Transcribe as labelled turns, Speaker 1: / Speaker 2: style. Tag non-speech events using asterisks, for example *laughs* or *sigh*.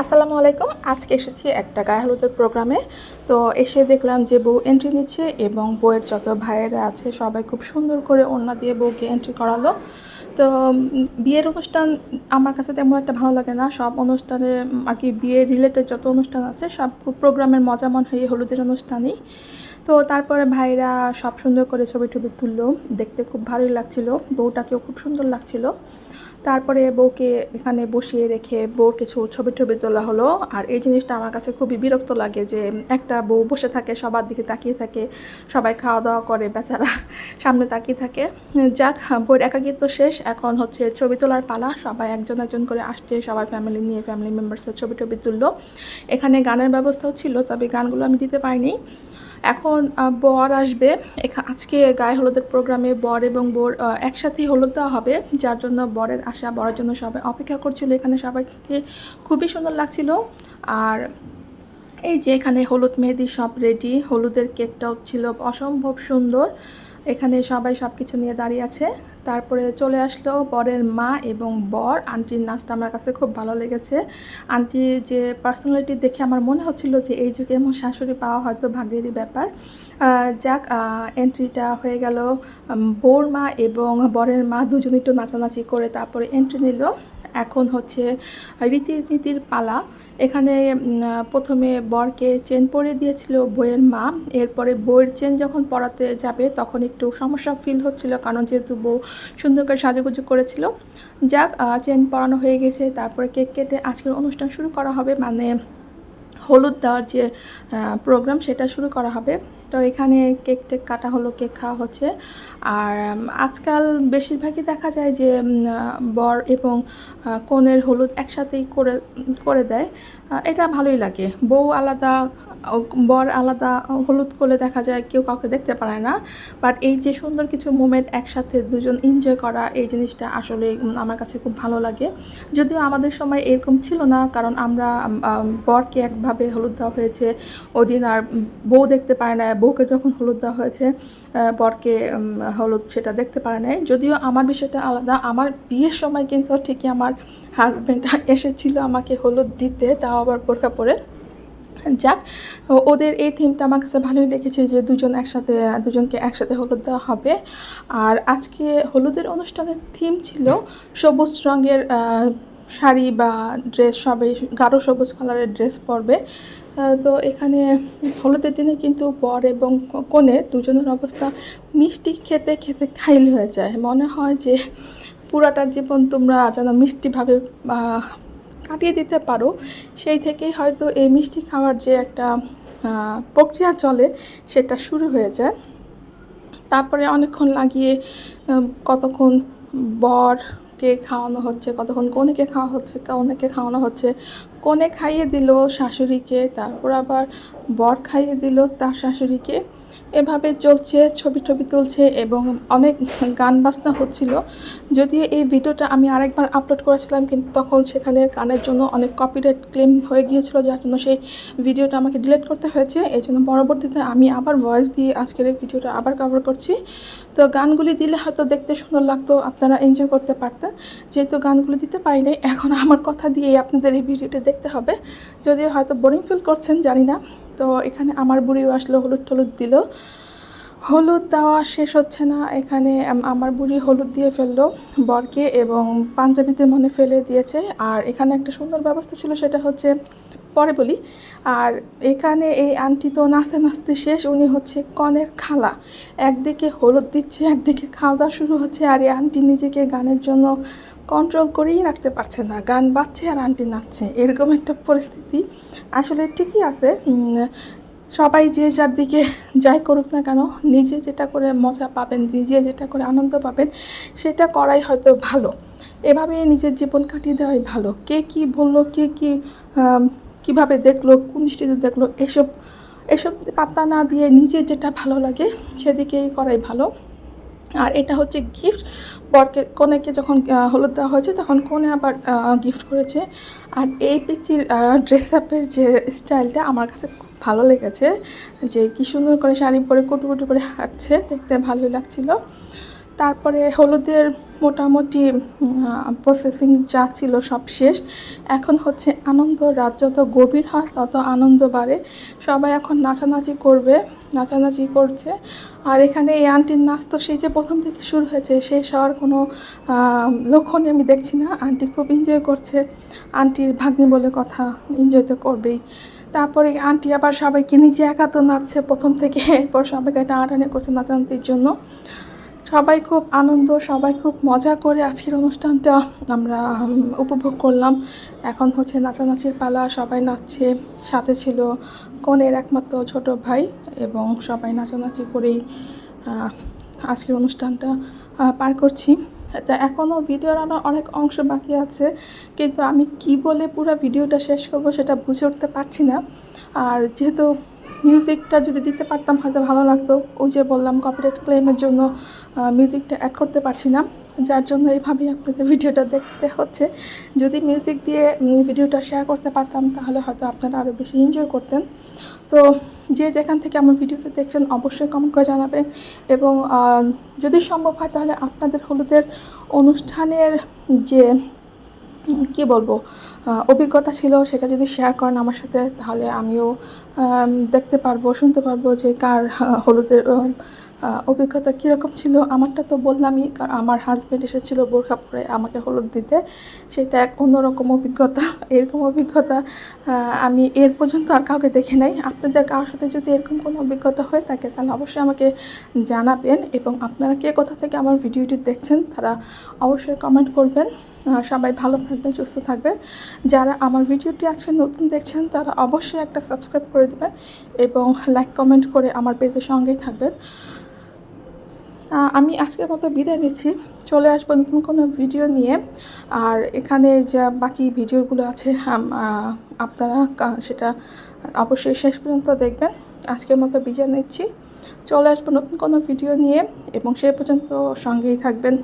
Speaker 1: আসসালামু আলাইকুম। আজকে এসেছি একটা গায়ে হলুদের প্রোগ্রামে। তো এসে দেখলাম যে বউ এন্ট্রি নিচ্ছে এবং বউয়ের যত ভাইয়েরা আছে সবাই খুব সুন্দর করে ওড়না দিয়ে বউকে এন্ট্রি করালো। তো বিয়ের অনুষ্ঠান আমার কাছে তেমন একটা ভালো লাগে না। সব অনুষ্ঠানে আর কি বিয়ের রিলেটেড যত অনুষ্ঠান আছে সব প্রোগ্রামের মজা মন হয়ে হলুদের অনুষ্ঠানই। তো তারপরে ভাইরা সব সুন্দর করে ছবি টবি তুললো। দেখতে খুব ভালোই লাগছিল। বউটাকেও খুব সুন্দর লাগছিল। তারপরে বউকে এখানে বসিয়ে রেখে বউর কিছু ছবি টবি তোলা হলো। আর এই জিনিসটা আমার কাছে খুবই বিরক্ত লাগে যে একটা বউ বসে থাকে, সবার দিকে তাকিয়ে থাকে, সবাই খাওয়া দাওয়া করে, বেচারা সামনে তাকিয়ে থাকে। যাক বইয়ের একাকিত্ব শেষ। এখন হচ্ছে ছবি তোলার পালা। সবাই একজন একজন করে আসছে, সবাই ফ্যামিলি নিয়ে ফ্যামিলি মেম্বার্সের ছবি টবি তুললো। এখানে গানের ব্যবস্থাও ছিল, তবে গানগুলো আমি দিতে পারিনি। এখন বর আসবে। আজকে গায়ে হলুদের প্রোগ্রামে বর এবং বর একসাথেই হলুদ দেওয়া হবে। যার জন্য বরের আশা, বরের জন্য সবাই অপেক্ষা করছিল। এখানে সবাইকে খুবই সুন্দর লাগছিল। আর এই যে এখানে হলুদ মেহেদি সব রেডি হলুদের কেকটাও ছিল অসম্ভব সুন্দর। এখানে সবাই সব কিছু নিয়ে দাঁড়িয়ে আছে। তারপরে চলে আসলো বরের মা এবং বর। আন্টির নাচটা আমার কাছে খুব ভালো লেগেছে। আন্টির যে পার্সোনালিটি দেখে আমার মনে হচ্ছিল যে এই যুগে এমন শাশুড়ি পাওয়া হয়তো ভাগ্যেরই ব্যাপার। যাক এন্ট্রিটা হয়ে গেল। বউর মা এবং বরের মা দুজন একটু নাচানাচি করে তারপরে এন্ট্রি নিল। এখন হচ্ছে রীতিনীতির পালা। এখানে প্রথমে বরকে চেন পরে দিয়েছিল বইয়ের মা। এরপরে বইয়ের চেন যখন পড়াতে যাবে তখন একটু সমস্যা ফিল হচ্ছিল কারণ যেহেতু বউ সুন্দর করে সাজুগুজু করেছিল। যাক চেন পরানো হয়ে গেছে, তারপরে কেক কেটে আজকের অনুষ্ঠান শুরু করা হবে। মানে হলুদ দেওয়ার যে প্রোগ্রাম সেটা শুরু করা হবে। তো এখানে কেক টেক কাটা হলো, কেক খাওয়া হচ্ছে। আর আজকাল বেশিরভাগই দেখা যায় যে বর এবং কনের হলুদ একসাথেই করে করে দেয়। এটা ভালোই লাগে। বউ আলাদা বর আলাদা হলুদ করলে দেখা যায় কেউ কাউকে দেখতে পারে না। বাট এই যে সুন্দর কিছু মোমেন্ট একসাথে দুজন এনজয় করা, এই জিনিসটা আসলে আমার কাছে খুব ভালো লাগে। যদিও আমাদের সময় এরকম ছিল না, কারণ আমরা বরকে একভাবে হলুদ দেওয়া হয়েছে। ওদিন আর বউ দেখতে পারে না বউকে যখন হলুদ দেওয়া হয়েছে বরকে হলুদ সেটা দেখতে পারে নাই। যদিও আমার বিষয়টা আলাদা, আমার বিয়ের সময় কিন্তু ঠিকই আমার হাজব্যান্ড এসেছিল আমাকে হলুদ দিতে, তাও আবার বোরখা পরে। যাক, ওদের এই থিমটা আমার কাছে ভালোই লেগেছে যে দুজন একসাথে, দুজনকে একসাথে হলুদ দেওয়া হবে। আর আজকে হলুদের অনুষ্ঠানের থিম ছিল সবুজ রঙের শাড়ি বা ড্রেস সবে গাঢ় সবুজ কালারের ড্রেস পরবে। তো এখানে হলুদের দিনে কিন্তু বর এবং কনে দুজনের অবস্থা মিষ্টি খেতে খেতে খাইল হয়ে যায়। মনে হয় যে পুরাটা জীবন তোমরা যেন মিষ্টিভাবে কাটিয়ে দিতে পারো। সেই থেকেই হয়তো এই মিষ্টি খাওয়ার যে একটা প্রক্রিয়া চলে সেটা শুরু হয়ে যায়। তারপরে অনেকক্ষণ লাগিয়ে কতক্ষণ কতক্ষণ বরকে খাওয়ানো হচ্ছে, কতক্ষণ কনেকে খাওয়া হচ্ছে, কনেকে খাওয়ানো হচ্ছে, কনে খাইয়ে দিল শাশুড়িকে, তারপর আবার বর খাইয়ে দিল তার শাশুড়িকে। এভাবে চলছে, ছবি টবি তুলছে এবং অনেক গান বাজনা হচ্ছিল। যদিও এই ভিডিওটা আমি আরেকবার আপলোড করেছিলাম, কিন্তু তখন সেখানে গানের জন্য অনেক কপিরাইট ক্লেম হয়ে গিয়েছিল, যার জন্য সেই ভিডিওটা আমাকে ডিলিট করতে হয়েছে। এই জন্য পরবর্তীতে আমি আবার ভয়েস দিয়ে আজকের এই ভিডিওটা আবার কভার করছি। তো গানগুলি দিলে হয়তো দেখতে সুন্দর লাগতো, আপনারা এনজয় করতে পারতেন। যেহেতু গানগুলি দিতে পারি নাই, এখন আমার কথা দিয়েই আপনাদের এই ভিডিওটা দেখতে হবে। যদিও হয়তো বোরিং ফিল করছেন, জানি না। তো এখানে আমার বুড়িও আসলো হলুদ টলুদ দিল। হলুদ দেওয়া শেষ হচ্ছে না। এখানে আমার বুড়ি হলুদ দিয়ে ফেলল বরকে এবং পাঞ্জাবিতে মনে ফেলে দিয়েছে। আর এখানে একটা সুন্দর ব্যবস্থা ছিল, সেটা হচ্ছে, পরে বলি, আর এখানে এই আন্টি তো নাচতে নাচতে শেষ, উনি হচ্ছে কনের খালা। একদিকে হলুদ দিচ্ছে, একদিকে খাওয়া দাওয়া শুরু হচ্ছে, আর এই আন্টি নিজেকে গানের জন্য কন্ট্রোল করেই রাখতে পারছে না। গান বাজছে আর আন্টি নাচছে, এরকম একটা পরিস্থিতি। আসলে ঠিকই আছে সবাই যে যার দিকে যাই করুক না কেন, নিজে যেটা করে মজা পাবেন, নিজে যেটা করে আনন্দ পাবেন, সেটা করাই হয়তো ভালো। এভাবে নিজের জীবন কাটিয়ে দেওয়াই ভালো। কে কি বলল, কে কি কীভাবে দেখল, কোন দৃষ্টিতে দেখল, এসব এসব পাত্তা না দিয়ে নিজে যেটা ভালো লাগে, সেদিকেই করাই ভালো। আর এটা হচ্ছে গিফট বরকে, কনেকে যখন হলুদ দেওয়া হয়েছে, তখন কনে আবার গিফট করেছে। আর এই পিচির ড্রেস আপের যে স্টাইলটা আমার কাছে ভালো লেগেছে যে কি সুন্দর করে শাড়ি পরে কুটু কুটু করে হাঁটছে, দেখতে ভালোই লাগছিল। তারপরে হলুদের মোটামুটি প্রসেসিং যা ছিল সব শেষ। এখন হচ্ছে আনন্দ, রাত যত গভীর হয় তত আনন্দ বাড়ে। সবাই এখন নাচানাচি করবে, নাচানাচি করছে। আর এখানে এই আন্টির নাচ তো সেই যে প্রথম থেকে শুরু হয়েছে, শেষ হওয়ার কোনো লক্ষণই আমি দেখছি না। আন্টি খুব এনজয় করছে। আন্টির ভাগ্নি বলে কথা এনজয় তো করবেই। তারপরে আন্টি আবার সবাইকে নিজে একা তো নাচছে প্রথম থেকে, এরপর সবাইকে টানাটানি করছে নাচানাতির জন্য। সবাই খুব আনন্দ, সবাই খুব মজা করে আজকের অনুষ্ঠানটা আমরা উপভোগ করলাম। এখন হচ্ছে নাচানাচির পালা, সবাই নাচছে। সাথে ছিল কনের একমাত্র ছোট ভাই এবং সবাই নাচানাচি করেই আজকের অনুষ্ঠানটা পার করছি। তা এখনও ভিডিওর আরও অনেক অংশ বাকি আছে, কিন্তু আমি কি বলে পুরো ভিডিওটা শেষ করব সেটা বুঝে উঠতে পারছি না। আর যেহেতু মিউজিকটা যদি দিতে পারতাম হয়তো ভালো লাগতো, ওই যে বললাম কপিরাইট ক্লেমের জন্য মিউজিকটা অ্যাড করতে পারছি না। যার জন্য এইভাবেই আপনাদের ভিডিওটা দেখতে হচ্ছে। যদি মিউজিক দিয়ে ভিডিওটা শেয়ার করতে পারতাম, তাহলে হয়তো আপনারা আরও বেশি এনজয় করতেন। তো যে যেখান থেকে আমার ভিডিওটা দেখছেন, অবশ্যই কমেন্ট করে জানাবেন। এবং যদি সম্ভব হয়, তাহলে আপনাদের হলুদের অনুষ্ঠানের যে কি বলব অভিজ্ঞতা ছিল, সেটা যদি শেয়ার করেন আমার সাথে, তাহলে আমিও দেখতে পারব, শুনতে পারব যে কার, হলুদের অভিজ্ঞতা কীরকম ছিল? আমারটা তো বললামই, কারণ আমার হাজব্যান্ড এসেছিল বোরখা পরে আমাকে হলুদ দিতে। সেটা এক অন্যরকম অভিজ্ঞতা। *laughs* এরকম অভিজ্ঞতা আমি এর পর্যন্ত আর কাউকে দেখে নাই। আপনাদের কারোর সাথে যদি এরকম কোনো অভিজ্ঞতা হয়ে থাকে তাহলে অবশ্যই আমাকে জানাবেন এবং আপনারা কে কোথা থেকে আমার ভিডিওটি দেখছেন, তারা অবশ্যই কমেন্ট করবেন। সবাই ভালো থাকবেন, সুস্থ থাকবেন। যারা আমার ভিডিওটি আজকে নতুন দেখছেন, তারা অবশ্যই একটা সাবস্ক্রাইব করে দেবেন এবং লাইক কমেন্ট করে আমার পেজের সঙ্গেই থাকবেন। আমি আজকের মতো বিদায় নিচ্ছি। চলে আসব নতুন কোনো ভিডিও নিয়ে। আর এখানে যা বাকি ভিডিওগুলো আছে আপনারা সেটা অবশ্যই শেষ পর্যন্ত দেখবেন। আজকের মতো বিদায় নিচ্ছি। চলে আসব নতুন কোনো ভিডিও নিয়ে। এবং সে পর্যন্ত সঙ্গেই থাকবেন।